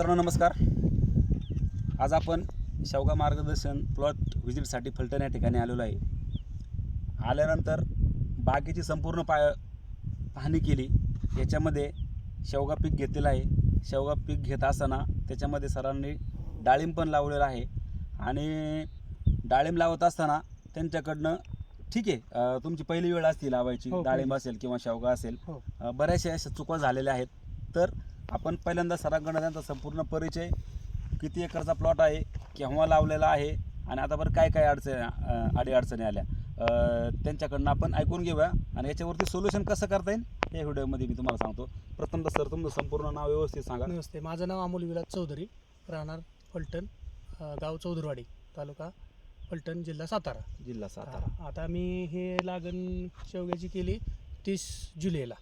मित्रांनो नमस्कार. आज आपण शेवगा मार्गदर्शन प्लॉट व्हिजिटसाठी फलटण या ठिकाणी आलेलो आहे. आल्यानंतर बागेची संपूर्ण पाय पाहणी केली. याच्यामध्ये शेवगा पीक घेतलेलं आहे. शेवगा पीक घेत असताना त्याच्यामध्ये सरांनी डाळिंब पण लावलेलं आहे. आणि डाळिंब लावत असताना त्यांच्याकडनं ठीक आहे तुमची पहिली वेळ असती लावायची. हो, डाळिंब असेल किंवा शेवगा असेल. हो. बऱ्याचशा अशा चुका झालेल्या आहेत. तर आपण पहिल्यांदा सरांकडनं त्यांचा संपूर्ण परिचय किती एकरचा प्लॉट आहे केव्हा लावलेला आहे आणि आता बरं काय काय अडचणी अडी अडचणी आल्या. त्यांच्याकडनं आपण ऐकून घेऊया आणि याच्यावरती सोल्युशन कसं करता येईल या व्हिडिओमध्ये मी तुम्हाला सांगतो. प्रथमतः सर तुमचं संपूर्ण नाव व्यवस्थित सांगा. नमस्ते माझं नाव अमोल विलास चौधरी राहणार फलटण गाव चौधरवाडी तालुका फलटण जिल्हा सातारा. जिल्हा सातारा. हा, आता मी हे लागण शेवग्याची केली तीस जुलैला.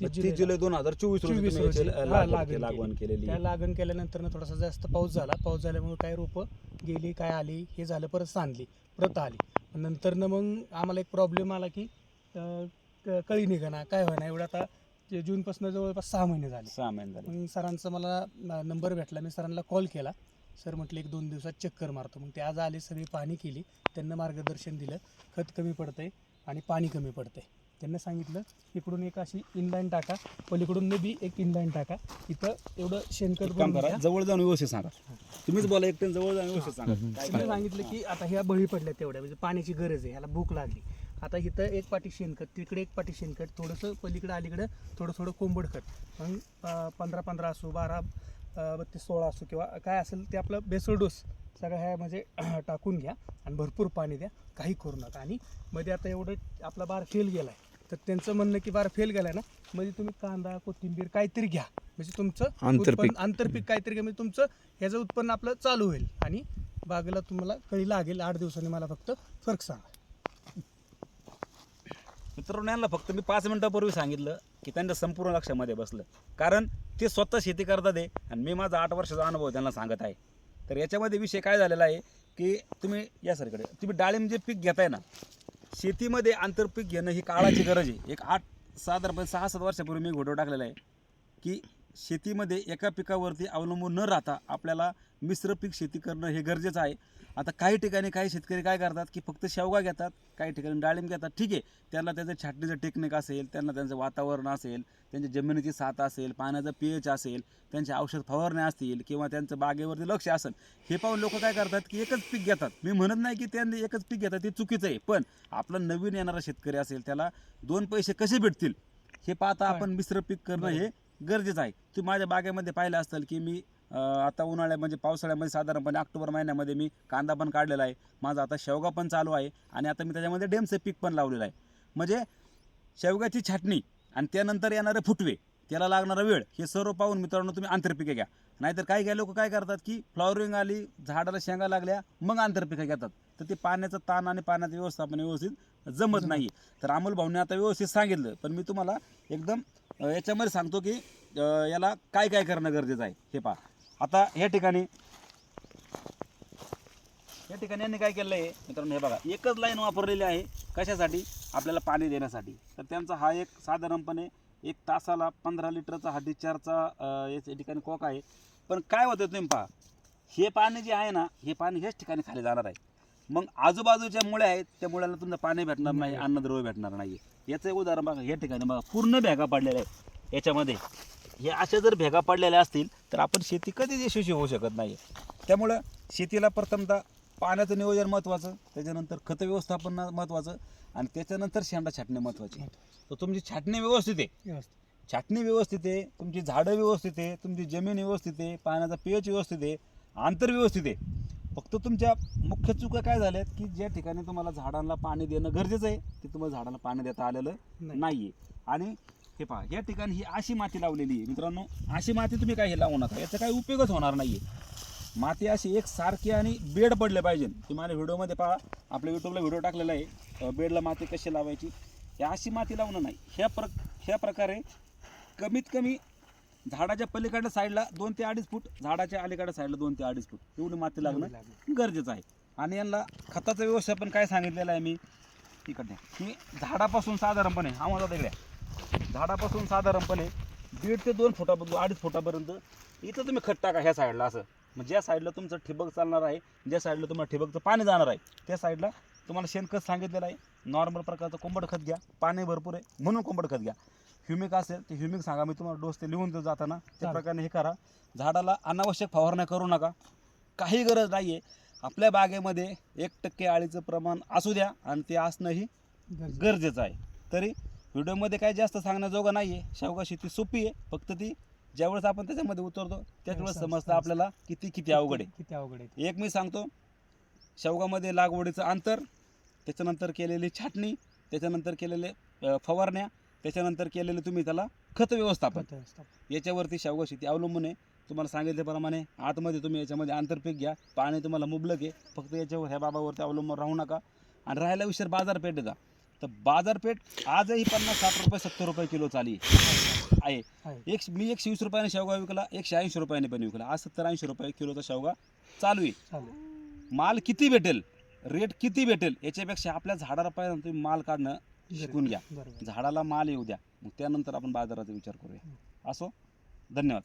तीस जुलै दोन हजार चोवीस रोजी 24 तुम्ही याची रोजी. लागवड केलेली त्या. लागण केल्यानंतर थोडासा जास्त पाऊस झाला. पाऊस झाल्यामुळे काय रोपं गेली काय आली हे झालं परत सांडली परत आली. नंतर न मग आम्हाला एक प्रॉब्लेम आला की अ, क- कळी निघाना. काय होईना एवढं आता जे जूनपासून जवळपास सहा महिने झाले. सहा महिने झाले. मग सरांचा मला नंबर भेटला. मी सरांना कॉल केला. सर म्हटले एक दोन दिवसात चक्कर मारतो. मग ते आज आले सगळी पाहणी केली. त्यांना मार्गदर्शन दिलं. खत कमी पडतंय आणि पाणी कमी पडतंय. त्यांना सांगितलं इकडून एक अशी इनलाईन टाका पलीकडून बी एक इनलाईन टाका. इथं एवढं शेणखत एक काम करा. जवळ जाऊन व्यवस्थित सांगा. तुम्हीच बोला एकट्याने जवळ जाऊन व्यवस्थित सांगा. त्यांनी? सांगितलं की आता ह्या बळी पडल्या तेवढ्या म्हणजे पाण्याची गरज आहे ह्याला भूक लागली. आता इथं एक पाटी शेणखत तिकडे एक पाटी शेणखत थोडंसं पलीकडे अलीकडं थोडं थोडं कोंबड खत. मग अं, पंधरा पंधरा असो बारा बत्तीस सोळा असो किंवा काय असेल ते आपलं बेसळ डोस सगळं ह्या म्हणजे टाकून घ्या आणि भरपूर पाणी द्या. काही करू नका. आणि मध्ये आता एवढं आपला बार फेल गेला आहे तर त्यांचं म्हणणं की बार फेल गेला ना म्हणजे तुम्ही कांदा कोथिंबीर काहीतरी घ्या. म्हणजे तुमचं आंतरपीक. उत्पन्न- आंतरपीक काहीतरी घ्या. म्हणजे तुमचं ह्याचं उत्पन्न आपलं चालू होईल. आणि बागेला तुम्हाला कळी लागेल. आठ दिवसांनी मला फक्त फरक सांगा. मित्रांनो यांना फक्त मी पाच मिनिटापूर्वी सांगितलं की त्यांच्या संपूर्ण लक्षामध्ये बसलं. कारण ते स्वतः शेती करतात आहे आणि मी माझा आठ वर्षाचा अनुभव त्यांना सांगत आहे. तर याच्यामध्ये विषय काय झालेला आहे की तुम्ही या सरकडे तुम्ही डाळिंब जे पीक घेताय ना शेतीमध्ये आंतरपीक घेणं ही काळाची गरज आहे. एक आठ साधारणपणे सहा सात वर्षापूर्वी मी घोटो टाकलेला आहे की शेतीमध्ये एका पिकावरती अवलंबून न राहता आपल्याला मिश्र पीक शेती करणं हे गरजेचं आहे. आता काही ठिकाणी काही शेतकरी काय करतात की फक्त शेवगा घेतात काही ठिकाणी डाळिंब घेतात ठीक आहे. त्यांना त्याचं छाटणीचं टेक्निक असेल त्यांना त्यांचं वातावरण असेल त्यांच्या जमिनीची साथ असेल पाण्याचं पी एच असेल त्यांचे औषध फवारण्या असतील किंवा त्यांचं बागेवरती लक्ष असेल हे पाहून लोक काय करतात की एकच पीक घेतात. मी म्हणत नाही की त्यांनी एकच पीक घेतात ते चुकीचं आहे. पण आपला नवीन येणारा शेतकरी असेल त्याला दोन पैसे कसे भेटतील? हे पाहता आपण मिश्र पीक करणं हे गरजेचं आहे. तुम्ही माझ्या बागेमध्ये पाहिलं असेल की मी आता उन्हाळ्या म्हणजे पावसाळ्यामध्ये साधारणपणे ऑक्टोबर महिन्यामध्ये मी कांदा पण काढलेला आहे. माझा आता शेवगा पण चालू आहे आणि आता मी त्याच्यामध्ये डेमचं पीक पण लावलेलं आहे. म्हणजे शेवगाची छाटणी आणि त्यानंतर येणारे फुटवे त्याला लागणारा वेळ हे सर्व पाहून मित्रांनो तुम्ही आंतरपिके घ्या. नाहीतर काही काही लोक काय करतात की फ्लॉवरिंग आली झाडाला शेंगा लागल्या मग आंतरपिकं घेतात. तर ते पाण्याचं ताण आणि पाण्याचं व्यवस्थापन व्यवस्थित जमत नाही. तर अमोल भाऊने आता व्यवस्थित सांगितलं. पण मी तुम्हाला एकदम अ, याच्यामध्ये सांगतो की अ, याला काय काय करणं गरजेचं आहे हे पहा. आता या ठिकाणी या ठिकाणी यांनी काय केलं आहे मित्रांनो हे बघा. एकच लाईन वापरलेली आहे कशासाठी? आपल्याला पाणी देण्यासाठी. तर त्यांचा हा एक साधारणपणे एक तासाला पंधरा लिटरचा हा डिस्चार्जचा अ, या ठिकाणी कॉक आहे. पण काय होतं तुम्ही पहा हे पाणी जे आहे ना हे पाणी हेच ठिकाणी खाली जाणार आहे. मग आजूबाजूच्या मुळे आहेत त्या मुळ्याला तुमचं पाणी भेटणार नाही अन्नद्रव्य भेटणार नाही याचं एक उदाहरण बघा या ठिकाणी बघा पूर्ण भेगा पडलेल्या आहेत. याच्यामध्ये हे अशा जर भेगा पडलेल्या असतील तर आपण शेती कधीच यशस्वी होऊ शकत नाही त्यामुळं शेतीला प्रथमतः पाण्याचं नियोजन महत्त्वाचं त्याच्यानंतर खत व्यवस्थापन महत्त्वाचं आणि त्याच्यानंतर शेंडा छाटणे महत्त्वाचे तर तुमची छाटणी व्यवस्थित आहे. छाटणी व्यवस्थित आहे तुमची झाडं व्यवस्थित आहे तुमची जमीन व्यवस्थित आहे पाण्याचा पीएच व्यवस्थित आहे आंतर व्यवस्थित आहे. फक्त तुमच्या मुख्य चुका काय झाल्यात की ज्या ठिकाणी तुम्हाला झाडांना पाणी देणं गरजेचं आहे ते तुम्हाला झाडाला पाणी देता आलेलं नाही. नाही आहे आणि हे पहा या ठिकाणी ही अशी माती लावलेली आहे. मित्रांनो अशी माती तुम्ही काही लावू नका. याचा काही उपयोगच होणार नाही आहे माती अशी एक सारखी आणि बेड पडले पाहिजे. तुम्ही माझ्या व्हिडिओमध्ये पहा आपल्या युट्यूबला व्हिडिओ टाकलेला आहे बेडला माती कशी लावायची. या अशी माती लावणं नाही. ह्या प्र ह्या प्रकारे कमीत कमी झाडाच्या पलीकडल्या साईडला दोन ते अडीच फूट झाडाच्या अलीकडच्या साईडला दोन ते अडीच फूट. एवढी माती लागणं. गरजेचं आहे. आणि यांना खताचं व्यवस्थापन काय सांगितलेलं आहे मी? इकडे. की झाडापासून साधारणपणे हा माझा तिकडे झाडापासून साधारणपणे दीड ते दोन फुटा अडीच फुटापर्यंत इथं तुम्ही खत टाका ह्या साईडला असं. मग ज्या साईडला तुमचं ठिबक चालणार आहे ज्या साईडला तुम्हाला ठिबकचं पाणी जाणार आहे त्या साईडला तुम्हाला शेणखत सांगितलेलं आहे. नॉर्मल प्रकारचं कोंबड खत घ्या पाणी भरपूर आहे म्हणून कोंबड खत घ्या. ह्युमिक असेल ते ह्युमिक सांगा. मी तुम्हाला डोस ते लिहून देतो जाताना. त्या. प्रकारे हे करा. झाडाला अनावश्यक फवारण्या करू नका. काही गरज नाही आहे आपल्या बागेमध्ये एक टक्के आळीचं प्रमाण असू द्या आणि ते असणंही गरजेचं. गरजेचं आहे. तरी व्हिडिओमध्ये काय जास्त सांगण्याजोगं नाही आहे शेवगा शेती सोपी आहे. फक्त ती ज्यावेळेस आपण त्याच्यामध्ये उतरतो त्यावेळेस समजतं, समजतं. आपल्याला किती किती अवघड आहे. किती अवघड आहे एक मी सांगतो. शेवगामध्ये लागवडीचं अंतर त्याच्यानंतर केलेली छाटणी त्याच्यानंतर केलेले फवारण्या त्याच्यानंतर केलेले तुम्ही त्याला खत व्यवस्थापन. याच्यावरती शेवगा शेती अवलंबून आहे. तुम्हाला सांगितल्याप्रमाणे आतमध्ये तुम्ही याच्यामध्ये आंतरपीक घ्या. पाणी तुम्हाला मुबलक आहे. फक्त याच्यावर ह्या बाबावरती अवलंबून राहू नका. आणि राहायला विषय बाजारपेठेचा तर बाजारपेठ आजही पन्नास साठ रुपये सत्तर रुपये किलो चाली आहे. एक मी एकशे वीस रुपयाने शेवगा विकला एकशे ऐंशी रुपयाने पण विकला. आज सत्तर ऐंशी रुपये किलोचा शेवगा चालू आहे. माल किती भेटेल? रेट किती भेटेल? याच्यापेक्षा आपल्या झाडाला पाहिजे तुम्ही माल काढणं शिकून घ्या. झाडाला माल येऊ द्या. मग त्यानंतर आपण बाजाराचा विचार करूया. असो? धन्यवाद.